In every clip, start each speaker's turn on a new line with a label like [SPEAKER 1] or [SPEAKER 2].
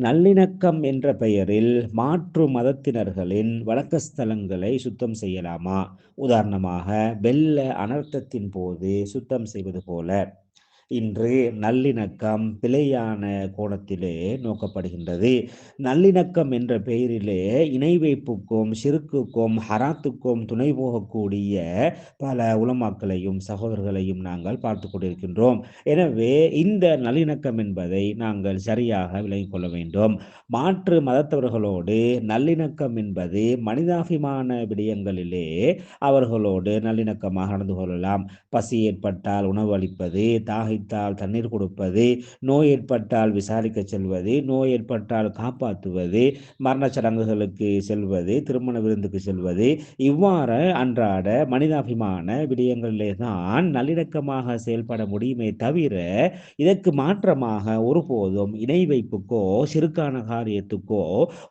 [SPEAKER 1] நல்லிணக்கம் என்ற பெயரில் மாற்று மதத்தினர்களின் வழக்கஸ்தலங்களை சுத்தம் செய்யலாமா? உதாரணமாக வெள்ள அனர்த்தத்தின் போது சுத்தம் செய்வது போல. இன்று நல்லிணக்கம் பிழையான கோணத்திலே நோக்கப்படுகின்றது. நல்லிணக்கம் என்ற பெயரிலே இணை வைப்புக்கும் சிறுக்குக்கும் ஹராத்துக்கும் துணை போகக்கூடிய பல உலமாக்களையும் சகோதரர்களையும் நாங்கள் பார்த்து கொண்டிருக்கின்றோம். எனவே இந்த நல்லிணக்கம் என்பதை நாங்கள் சரியாக விலகிக் கொள்ள வேண்டும். மாற்று மதத்தவர்களோடு நல்லிணக்கம் என்பது மனிதாபிமான விடயங்களிலே அவர்களோடு நல்லிணக்கமாக நடந்து கொள்ளலாம். பசி ஏற்பட்டால் உணவு அளிப்பது தாகை தாகித்தால் தண்ணீர் கொடுப்பது நோய் ஏற்பட்டால் விசாரிக்க செல்வது நோய் ஏற்பட்டால் காப்பாற்றுவது மரண சடங்குகளுக்கு செல்வது திருமண விருந்துக்கு செல்வது இவ்வாறு அன்றாட மனிதாபிமான விடயங்களிலே தான் நல்லிணக்கமாக செயல்பட முடியுமே தவிர இதற்கு மாற்றமாக ஒருபோதும் இணை வைப்புக்கோ சிறுக்கான காரியத்துக்கோ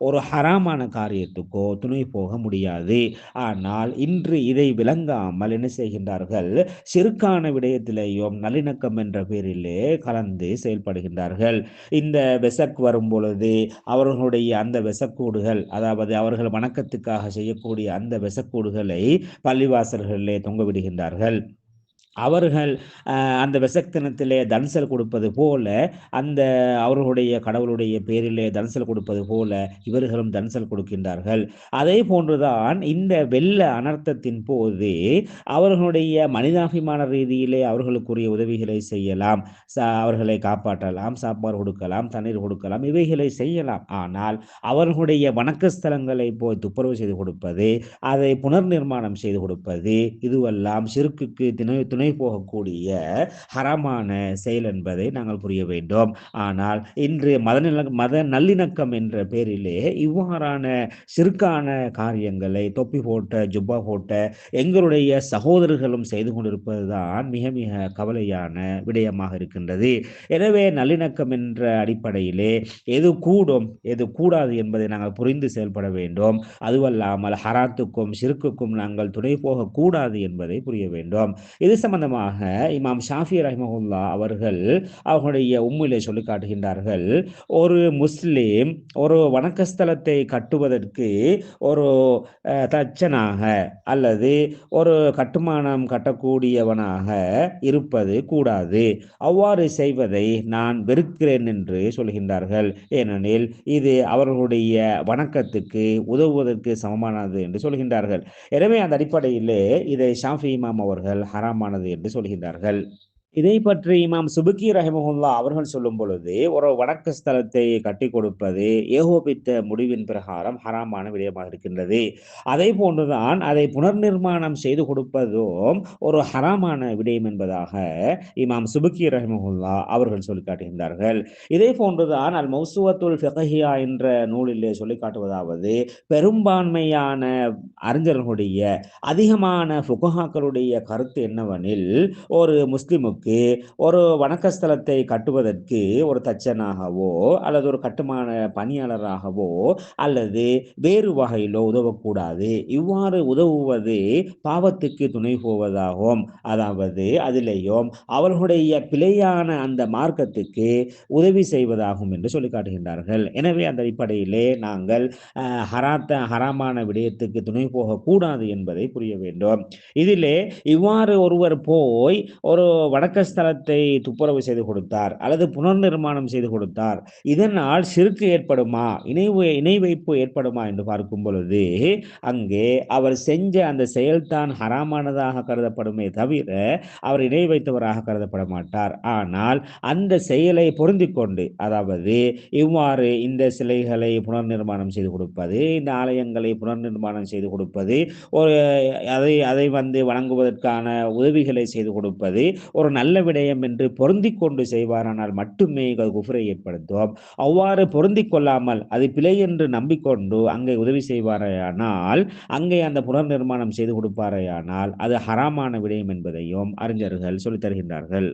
[SPEAKER 1] ஒரு ஹராமான காரியத்துக்கோ துணை போக முடியாது. ஆனால் இன்று இதை விளங்காமல் என்ன செய்கின்றார்கள்? சிறுக்கான விடயத்திலேயும் நல்லிணக்கம் என்ற பேரிலே கலந்து செயல்படுகின்றார்கள். இந்த வெசக் வரும் பொழுது அவர்களுடைய அந்த வெசக்கூடுகள் அதாவது அவர்கள் வணக்கத்துக்காக செய்யக்கூடிய அந்த வெசக்கூடுகளை பள்ளிவாசல்களிலே தொங்க விடுகின்றார்கள். அவர்கள் அந்த விசக்தனத்திலே தன்சல் கொடுப்பது போல அந்த அவர்களுடைய கடவுளுடைய பேரிலே தன்சல் கொடுப்பது போல இவர்களும் தன்சல் கொடுக்கின்றார்கள். அதே போன்றுதான் இந்த வெள்ள அனர்த்தத்தின் போது அவர்களுடைய மனிதாபிமான ரீதியிலே அவர்களுக்குரிய உதவிகளை செய்யலாம். அவர்களை காப்பாற்றலாம் சாப்பாடு கொடுக்கலாம் தண்ணீர் கொடுக்கலாம் இவைகளை செய்யலாம். ஆனால் அவர்களுடைய வணக்கஸ்தலங்களை போய் துப்புரவு செய்து கொடுப்பது அதை புனர் நிர்மாணம் செய்து கொடுப்பது இதுவெல்லாம் சிறுக்குக்கு துணை துணை துணை போகக்கூடிய ஹரமான செயல் என்பதை நாங்கள் புரிய வேண்டும். ஆனால் இன்று மத மத நல்லிணக்கம் என்ற பேரிலே இவ்வாறான சிறுக்கான காரியங்களை தொப்பி போட்ட ஜுப்பா போட்ட எங்களுடைய சகோதரர்களும் செய்து கொண்டிருப்பதுதான் மிக மிக கவலையான விடயமாக இருக்கின்றது. எனவே நல்லிணக்கம் என்ற அடிப்படையிலே எது கூடும் எது கூடாது என்பதை நாங்கள் புரிந்து செயல்பட வேண்டும். அதுவல்லாமல் ஹராத்துக்கும் சிறுக்குக்கும் நாங்கள் துணை போகக்கூடாது என்பதை புரிய வேண்டும். இது சம்பந்தமாக இமாம் ஷாஃபி ரஹ்மஹுல்லா அவர்கள் அவர்களுடைய உண்மையிலே சொல்லி காட்டுகின்றார்கள் ஒரு முஸ்லீம் ஒரு வணக்கஸ்தலத்தை கட்டுவதற்கு ஒரு தச்சனாக அல்லது ஒரு கட்டுமானம் கட்டக்கூடியவனாக இருப்பது கூடாது. அவ்வாறு செய்வதை நான் வெறுக்கிறேன் என்று சொல்கின்றார்கள். ஏனெனில் இது அவர்களுடைய வணக்கத்துக்கு உதவுவதற்கு சமமானது என்று சொல்கின்றார்கள். எனவே அந்த அடிப்படையிலே இதை ஷாஃபி இமாம் அவர்கள் ஹராமானது என்று சொல்கின்றார்கள். இதை பற்றி இமாம் சுபுக்கி ரஹமுல்லா அவர்கள் சொல்லும் பொழுது ஒரு வடக்கு ஸ்தலத்தை கட்டி கொடுப்பது ஏகோபித்த முடிவின் பிரகாரம் ஹராமான விடயமாக இருக்கின்றது. அதே போன்றுதான் அதை புனர் நிர்மாணம் செய்து கொடுப்பதும் ஒரு ஹராமான விடயம் என்பதாக இமாம் சுபுக்கி ரஹமுல்லா அவர்கள் சொல்லி காட்டுகின்றார்கள். இதே போன்றுதான் அல் மௌசுவத்துல் ஃபெகஹியா என்ற நூலிலே சொல்லி காட்டுவதாவது பெரும்பான்மையான அறிஞர்களுடைய அதிகமான ஃபுகஹாக்களுடைய கருத்து என்னவெனில் ஒரு முஸ்லிமுக்கு கட்டுவதற்கு ஒரு வணக்கஸ்தலத்தை கட்டுவதற்கு ஒரு தச்சனாகவோ அல்லது ஒரு கட்டுமான பணியாளராகவோ அல்லது வேறு வகையிலோ உதவக்கூடாது. இவ்வாறு உதவுவது பாவத்துக்கு துணை போவதாகும். அதாவது அதிலேயும் அவர்களுடைய பிழையான அந்த மார்க்கத்துக்கு உதவி செய்வதாகும் என்று சொல்லி காட்டுகின்றார்கள் எனவே அந்த அடிப்படையிலே நாங்கள் ஹராத்த ஹராமான விடயத்துக்கு துணை போகக்கூடாது என்பதை புரிய வேண்டும். இதிலே இவ்வாறு ஒருவர் போய் ஒரு வடக்கு வணக்க ஸ்தலத்தை துப்புரவு செய்து கொடுத்தார் அல்லது புனர் நிர்மாணம் செய்து கொடுத்தார். இதனால் சிறுக்கு ஏற்படுமா? இணை இணை வைப்பு ஏற்படுமா என்று பார்க்கும் பொழுது அங்கே அவர் செஞ்ச அந்த செயல்தான் ஹராமானதாக கருதப்படுமே தவிர அவர் இணை வைத்தவராக கருதப்பட மாட்டார். ஆனால் அந்த செயலை பொருந்தி கொண்டு அதாவது இவ்வாறு இந்த சிலைகளை புனர் நிர்மாணம் செய்து கொடுப்பது இந்த ஆலயங்களை புனர் நிர்மாணம் செய்து கொடுப்பது ஒரு அதை அதை வந்து வழங்குவதற்கான உதவிகளை செய்து கொடுப்பது ஒரு நல்ல விடயம் என்று பொருந்தி கொண்டு செய்வாரானால் மட்டுமே குஃபரை ஏற்படுத்தும் அவ்வாறு பொருந்தி கொள்ளாமல் அது பிழை என்று நம்பிக்கொண்டு அங்கே உதவி செய்வாரையானால் அங்கே அந்த புனர் நிர்மாணம் செய்து கொடுப்பாரையானால் அது ஹராமான விடயம் என்பதையும் அறிஞர்கள் சொல்லித் தருகின்றார்கள்